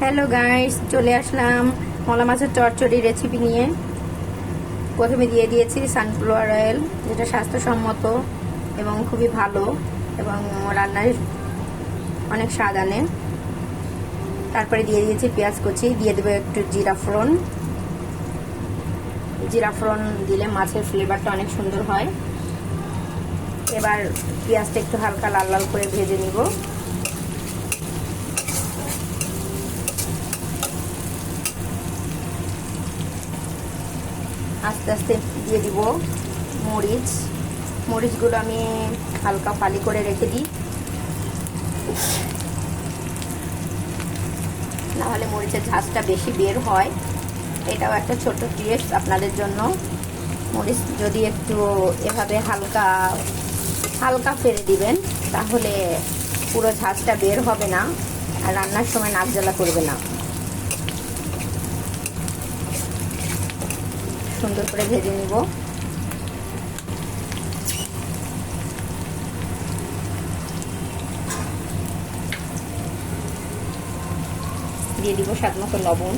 Hello guys চলে আসলাম মলা মাছের চচ্চড়ি রেসিপি নিয়ে। প্রথমে দিয়ে দিয়েছি সানফ্লাওয়ার অয়েল যেটা স্বাস্থ্যসম্মত এবং খুবই ভালো এবং রান্নায় অনেক স্বাদ আনে। তারপরে দিয়ে দিয়েছি পেঁয়াজ কুচি, দিয়ে দেবো একটু জিরা ফোড়ন। জিরা ফোড়ন দিলে মাছের ফ্লেভারটা অনেক সুন্দর হয়। এবার পেঁয়াজটা একটু হালকা লাল লাল করে ভেজে নিব। আস্তে আস্তে দিয়ে দিব মরিচ। মরিচগুলো আমি হালকা ফালি করে রেখে দিই। নাহলে মরিচের ঝাঁজটা বেশি বের হয়। এটাও একটা ছোট টিপস আপনাদের জন্য। মরিচ যদি একটু এভাবে হালকা হালকা ফেলে দিবেন, তাহলে পুরো ঝাঁজটা বের হবে না। আর রান্নার সময় নাক জ্বালা করবে না। সুন্দর করে ভেজে নিব। দিয়ে দিব স্বাদ মতো লবণ।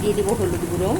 দিয়ে দিব হলুদ গুঁড়ো।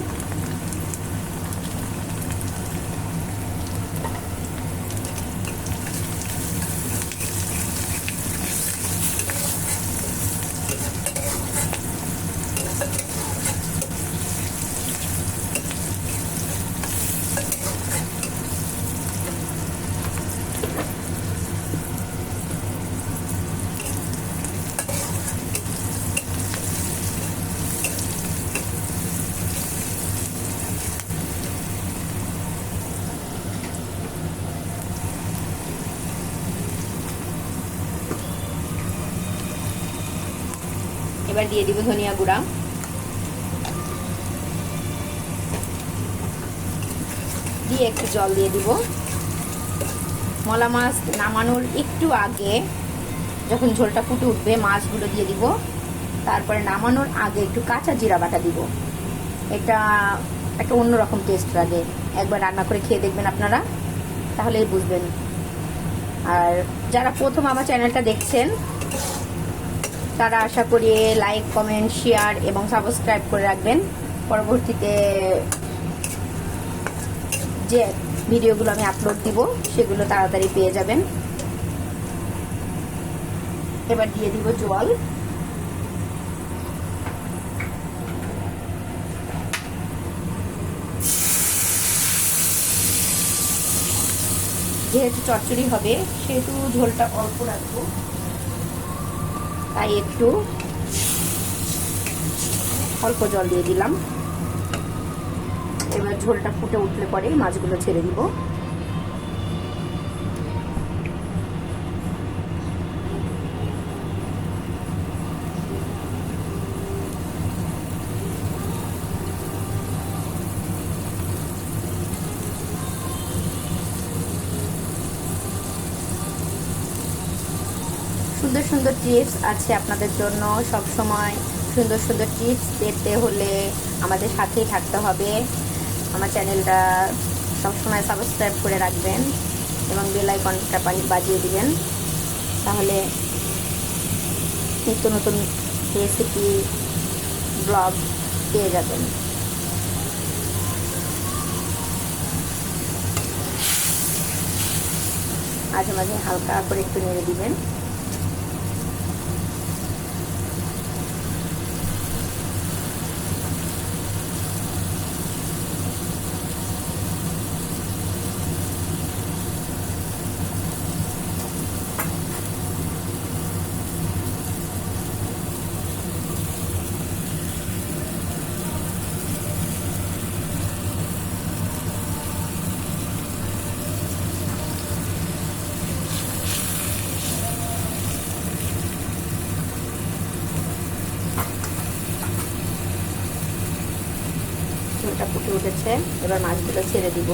এবার দিয়ে দিব ধনিয়া গুঁড়া। দিয়ে একটু জল দিয়ে দিব। মলা মাছ নামানোর একটু আগে যখন ঝোলটা ফুটে উঠবে, মাছগুলো দিয়ে দিব। তারপরে নামানোর আগে একটু কাঁচা জিরা বাটা দিব। এটা একটা অন্যরকম টেস্ট লাগে। একবার রান্না করে খেয়ে দেখবেন আপনারা, তাহলেই বুঝবেন। আর যারা প্রথম আমার চ্যানেলটা দেখছেন তারা আশা করি লাইক কমেন্ট শেয়ার এবং সাবস্ক্রাইব করে রাখবেন। পরবর্তীতে যে ভিডিওগুলো আমি আপলোড দিব, সেগুলো তাড়াতাড়ি পেয়ে যাবেন। এবার দিয়ে দিব জল যেহেতু চচ্চড়ি হবে, সেহেতু ঝোলটা অল্প রাখব। তাই একটু অল্প জল দিয়ে দিলাম। এবার ঝোলটা ফুটে উঠলে পরে মাছগুলো ছেড়ে দিব। সুন্দর সুন্দর টিপস আছে আপনাদের জন্য। সব সময় সুন্দর সুন্দর টিপস পেতে হলে আমাদের সাথেই থাকতে হবে। আমার চ্যানেলটা সবসময় সাবস্ক্রাইব করে রাখবেন এবং বেল আইকনটা বাজিয়ে দিবেন। তাহলে নিত্য নতুন রেসিপি ব্লগ পেয়ে যাবেন। মাঝে মাঝে হালকা করে একটু নেড়ে দিবেন। ঝোলটা ফুটে উঠেছে। এবার মাছগুলো ছেড়ে দিব।